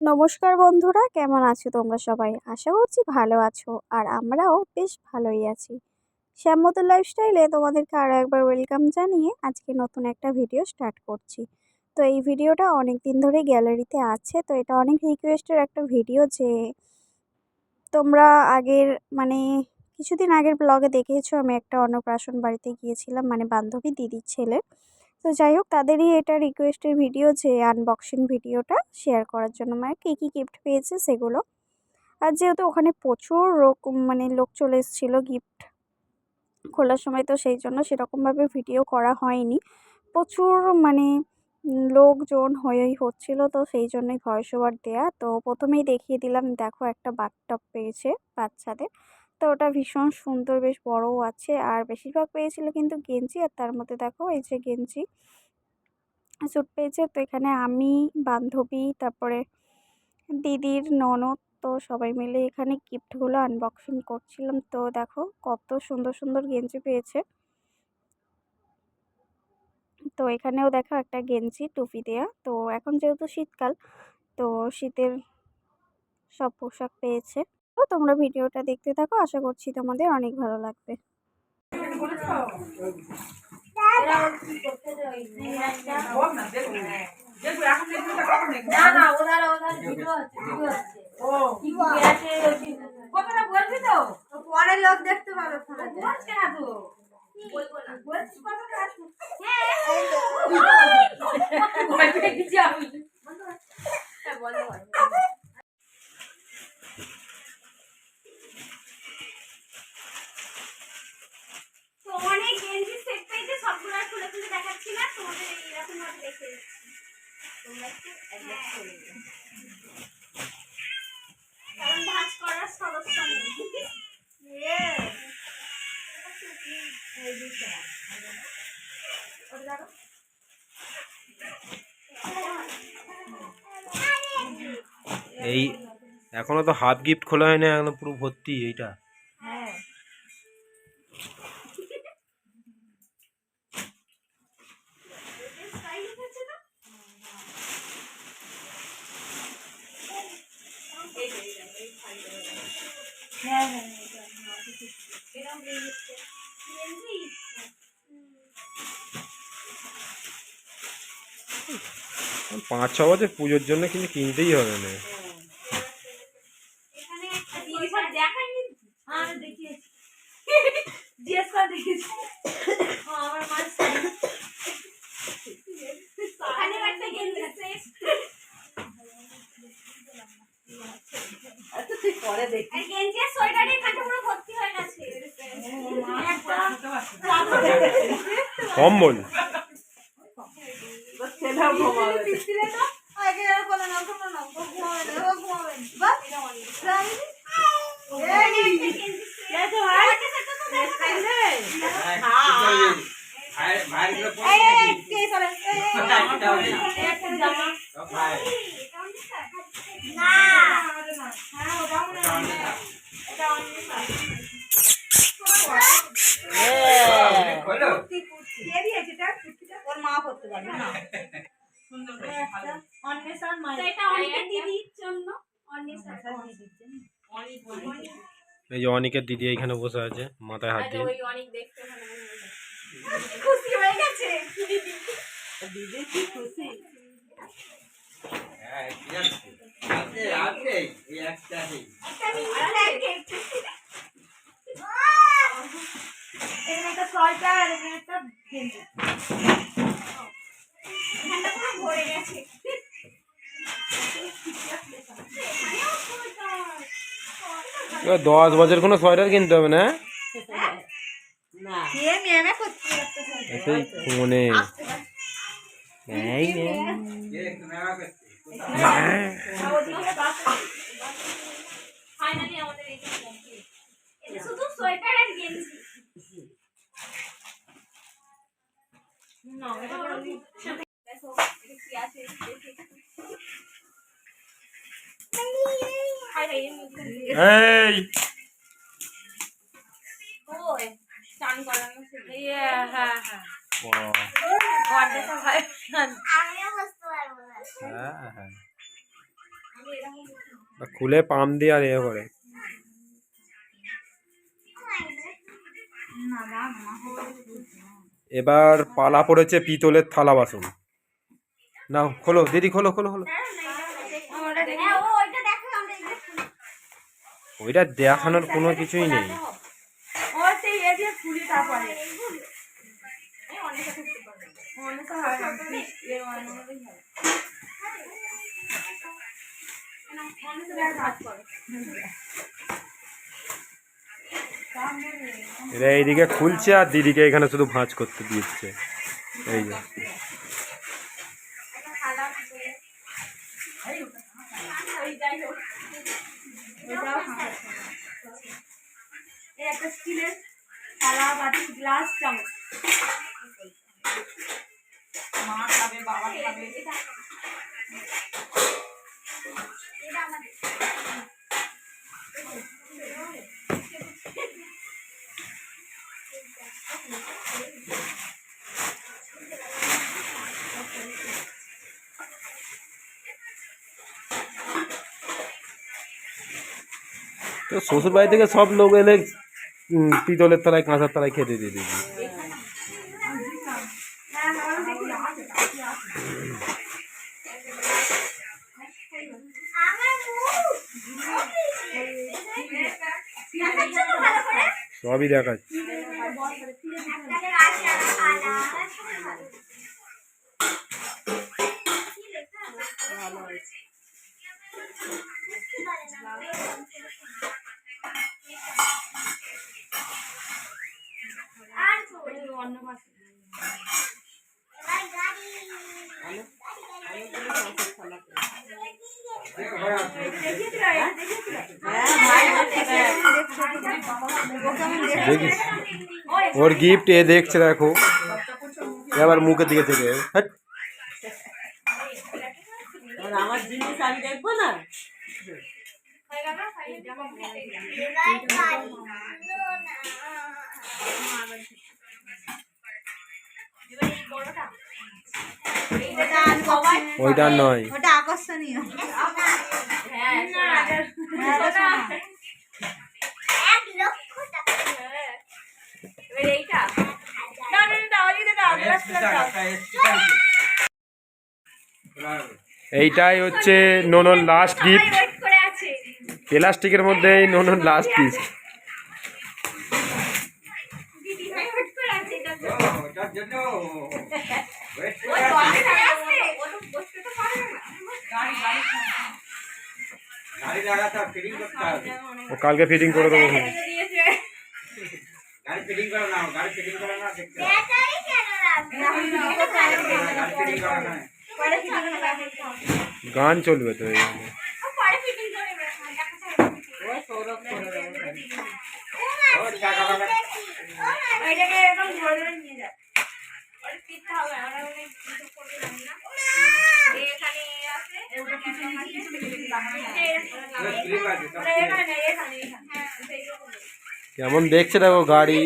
নমস্কার বন্ধুরা, কেমন আছো তোমরা সবাই? আশা করছি ভালো আছো আর আমরাও বেশ ভালোই আছি। শ্যামতর লাইফস্টাইলে তোমাদেরকে আরও একবার ওয়েলকাম জানিয়ে আজকে নতুন একটা ভিডিও স্টার্ট করছি। তো এই ভিডিওটা অনেক দিন ধরে গ্যালারিতে আছে, তো এটা অনেক রিকোয়েস্টের একটা ভিডিও যে তোমরা আগের মানে কিছুদিন আগের ব্লগে দেখেছ, আমি একটা অন্নপ্রাশন বাড়িতে গিয়েছিলাম মানে বান্ধবী দিদির ছেলের। তো যাই হোক, তাদেরই এটা রিকোয়েস্টের ভিডিও যে আনবক্সিং ভিডিওটা শেয়ার করার জন্য মানে কী কী গিফট পেয়েছে সেগুলো। আর যেহেতু ওখানে প্রচুর রকম মানে লোক চলে এসেছিল গিফট খোলার সময়, তো সেই জন্য সেরকমভাবে ভিডিও করা হয়নি। প্রচুর মানে লোকজন হয়েই হচ্ছিল, তো সেই জন্যই ভয়েস ওভার দেওয়া তো প্রথমেই দেখিয়ে দিলাম, দেখো একটা বাথটব পেয়েছে বাচ্চাদের। তো ওটা ভীষণ সুন্দর, বেশ বড়ও আছে। আর বেশিরভাগ পেয়েছিল কিন্তু গেঞ্জি। আর তার মধ্যে দেখো, এই যে গেঞ্জি, স্যুট পেয়েছে। তো এখানে আমি, বান্ধবী, তারপরে দিদির ননদ, তো সবাই মিলে এখানে গিফটগুলো আনবক্সিং করছিলাম। তো দেখো, কত সুন্দর সুন্দর গেঞ্জি পেয়েছে। তো এখানেও দেখো একটা গেঞ্জি টুপি দেয়া। তো এখন যেহেতু শীতকাল, তো শীতের সব পোশাক পেয়েছে। তোমরা ভিডিওটা দেখতে থাকো আশা করছি তোমাদের অনেক ভালো লাগবে না না ওনার ওনার ভিডিও হচ্ছে ভিডিও হচ্ছে ও কি আছে কথাটা বলবি তো পরে লোক দেখতে পাবে ফোনে বলছে না তো বলব না বলছি কথাটা হ্যাঁ ভয় পেয়ে গেছি আমি হ্যাঁ বলো বলো। তো অনেক গেঞ্জি সেট পেয়েছে সবগুলো আর খুলে খুলে দেখাচ্ছি না তোমাদের এইরকম ভাবে দেখে দিচ্ছি। এই এখনও তো হাফ গিফট খোলা হয়নি এখনও পুরো ভর্তি এইটা হ্যাঁ স্টাইল হয়েছে না এই যে, এই যে, এই শাড়িটা দেখো। হ্যাঁ হ্যাঁ হ্যাঁ, পাঁচ ছ বছর পুজোর জন্য কিন্তু কিনতেই হবে না এখানে একটা দিদি ভাই দেখায়নি হ্যাঁ দেখিয়েছি জিজ্ঞেস করে দেখিয়েছি হ্যাঁ, আমার মার শাড়ি এখানেও একটা গেঞ্জি সেট আচ্ছা তুই পরে দেখি আর গেঞ্জি আর সোয়েটারে এখানটা পুরো ভর্তি হয়ে গেছে কম্বল। না তোমরা না ও ঘুমাবে না ও ঘুমাবে না বাস তাই এই দেখো ভাই স্টাইল দেবে হ্যাঁ এই এই কে চলে এই এই একটা জামা না হ্যাঁ ওটা মনে হয় এটা অন্য কুর্তি কুর্তি কে দিয়েছে এটা ওর মা পড়তে পারবে না। অন্বেষণ মায়ের এটা অনেকের দিদির জন্য? অনেক এই যে অনিকের দিদি এইখানে বসে আছে মাথায় হাত দিয়ে। ওই অনেক দেখতে ভালো খুশি হয়ে গেছে। দিদি কি খুশি? একটা ব্ল্যাঙ্কেট এখানে এবার দশ বছর কোনো সোয়েটার কিনতে হবে না? সেই ফোনে আর খুলে পাম দিয়ে আর এ করে। এবার পালা পড়েছে পিতলের থালা বাসন। না খোলো দিদি খোলো খোলো খোলো হ্যাঁ ও ওইটা দেখো আমরা এগুলো খুলি। ওইটা দেখানোর কোনো কিছুই নেই। হয় হয়। এরা এইদিকে খুলছে আর দিদিকে এখানে শুধু ভাঁজ করতে দিচ্ছে। এই যে। এই একটা স্টিলের থালা বাটি গ্লাস চামচ মা খাবে বাবা খাবে তো শ্বশুর বাড়ি থেকে সব লোক এলে পিতলের তলায় কাঁচার তলায় খেতে দিয়ে করে সবই দেখাচ্ছে। আর কই? অন্য পাশে এবার গাড়ি। দেখিস ওর গিফট এ দেখছে দেখো এ আবার মুখের দিকে থেকে হ্যাট। ওইটা নয়। ওটা আকর্ষণীয়। হ্যাঁ এইটাই হচ্ছে নোনর লাস্ট গিফট প্লাস্টিকের মধ্যে এই নোনর লাস্ট পিস তো। ও তো তো না কালকে ফিটিং করে দেবো হবে। ব্যাটারি কেন রাখবে গাড়ি ফিটিং করে নাও পরে কি দিবেন গান চলবে তো এই জন্য। পরে ফিটিং করে দেবে ওই সৌরভ করে দেবো ও টাকা পাবে এটাকে একদম ধরে ধরে নিয়ে যা পরে পিঠা হবে আমরা অনেক কিছু করতে জানি না এখানে আছে ওটা কিছু কিছু লিখে দিলাম স্লিপ আছে সব এখানে এখানে এখানে কেমন দেখছে দেখো গাড়ি